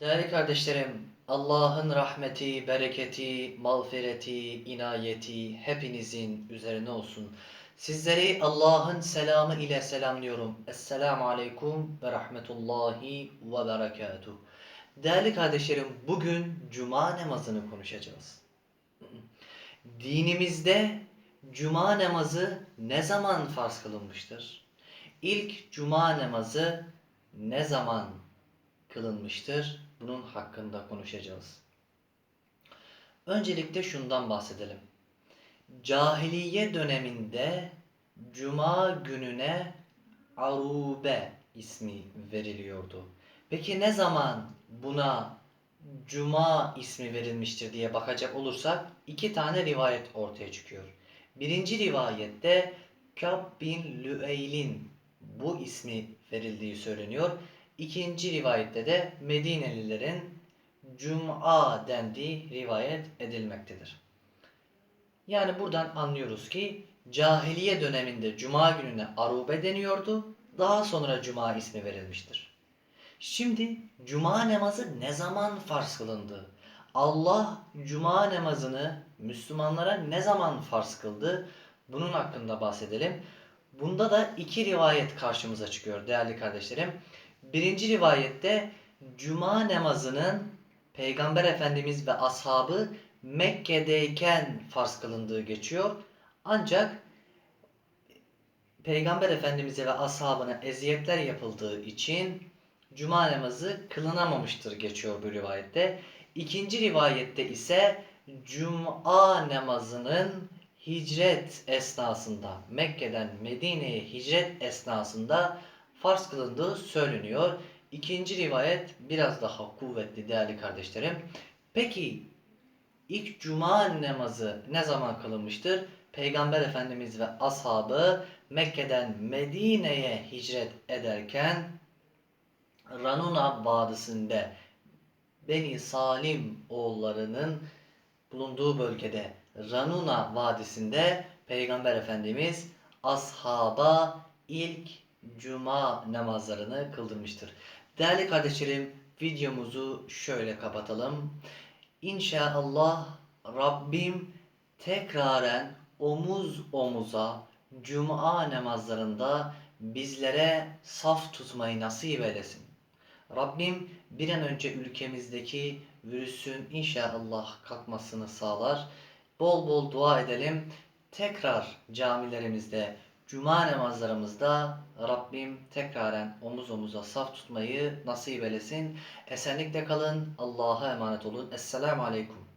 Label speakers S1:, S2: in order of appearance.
S1: Değerli kardeşlerim, Allah'ın rahmeti, bereketi, mağfireti, inayeti hepinizin üzerine olsun. Sizleri Allah'ın selamı ile selamlıyorum. Esselamu aleyküm ve rahmetullahi ve berekatuh. Değerli kardeşlerim, bugün cuma namazını konuşacağız. Dinimizde cuma namazı ne zaman farz kılınmıştır? İlk cuma namazı ne zaman kılınmıştır? Bunun hakkında konuşacağız. Öncelikle şundan bahsedelim. Cahiliye döneminde cuma gününe Arube ismi veriliyordu. Peki ne zaman buna cuma ismi verilmiştir diye bakacak olursak iki tane rivayet ortaya çıkıyor. Birinci rivayette Kab bin Lüeyl'in bu ismi verildiği söyleniyor. İkinci rivayette de Medinelilerin Cum'a dendiği rivayet edilmektedir. Yani buradan anlıyoruz ki cahiliye döneminde Cuma gününe Arube deniyordu. Daha sonra Cuma ismi verilmiştir. Şimdi Cuma namazı ne zaman farz kılındı? Allah Cuma namazını Müslümanlara ne zaman farz kıldı? Bunun hakkında bahsedelim. Bunda da iki rivayet karşımıza çıkıyor değerli kardeşlerim. Birinci rivayette Cuma namazının Peygamber Efendimiz ve ashabı Mekke'deyken farz kılındığı geçiyor. Ancak Peygamber Efendimiz'e ve ashabına eziyetler yapıldığı için Cuma namazı kılınamamıştır geçiyor bu rivayette. İkinci rivayette ise Cuma namazının hicret esnasında Mekke'den Medine'ye hicret esnasında farz kılındığı söyleniyor. İkinci rivayet biraz daha kuvvetli değerli kardeşlerim. Peki ilk cuma namazı ne zaman kılınmıştır? Peygamber Efendimiz ve ashabı Mekke'den Medine'ye hicret ederken Ranuna Vadisi'nde Beni Salim oğullarının bulunduğu bölgede Ranuna Vadisi'nde Peygamber Efendimiz ashaba ilk cuma namazlarını kıldırmıştır. Değerli kardeşlerim videomuzu şöyle kapatalım. İnşallah Rabbim tekraren omuz omuza cuma namazlarında bizlere saf tutmayı nasip edesin. Rabbim bir an önce ülkemizdeki virüsün inşallah kalkmasını sağlar. Bol bol dua edelim. Tekrar camilerimizde, cuma namazlarımızda Rabbim tekraren omuz omuza saf tutmayı nasip eylesin. Esenlikle kalın. Allah'a emanet olun. Esselamu Aleyküm.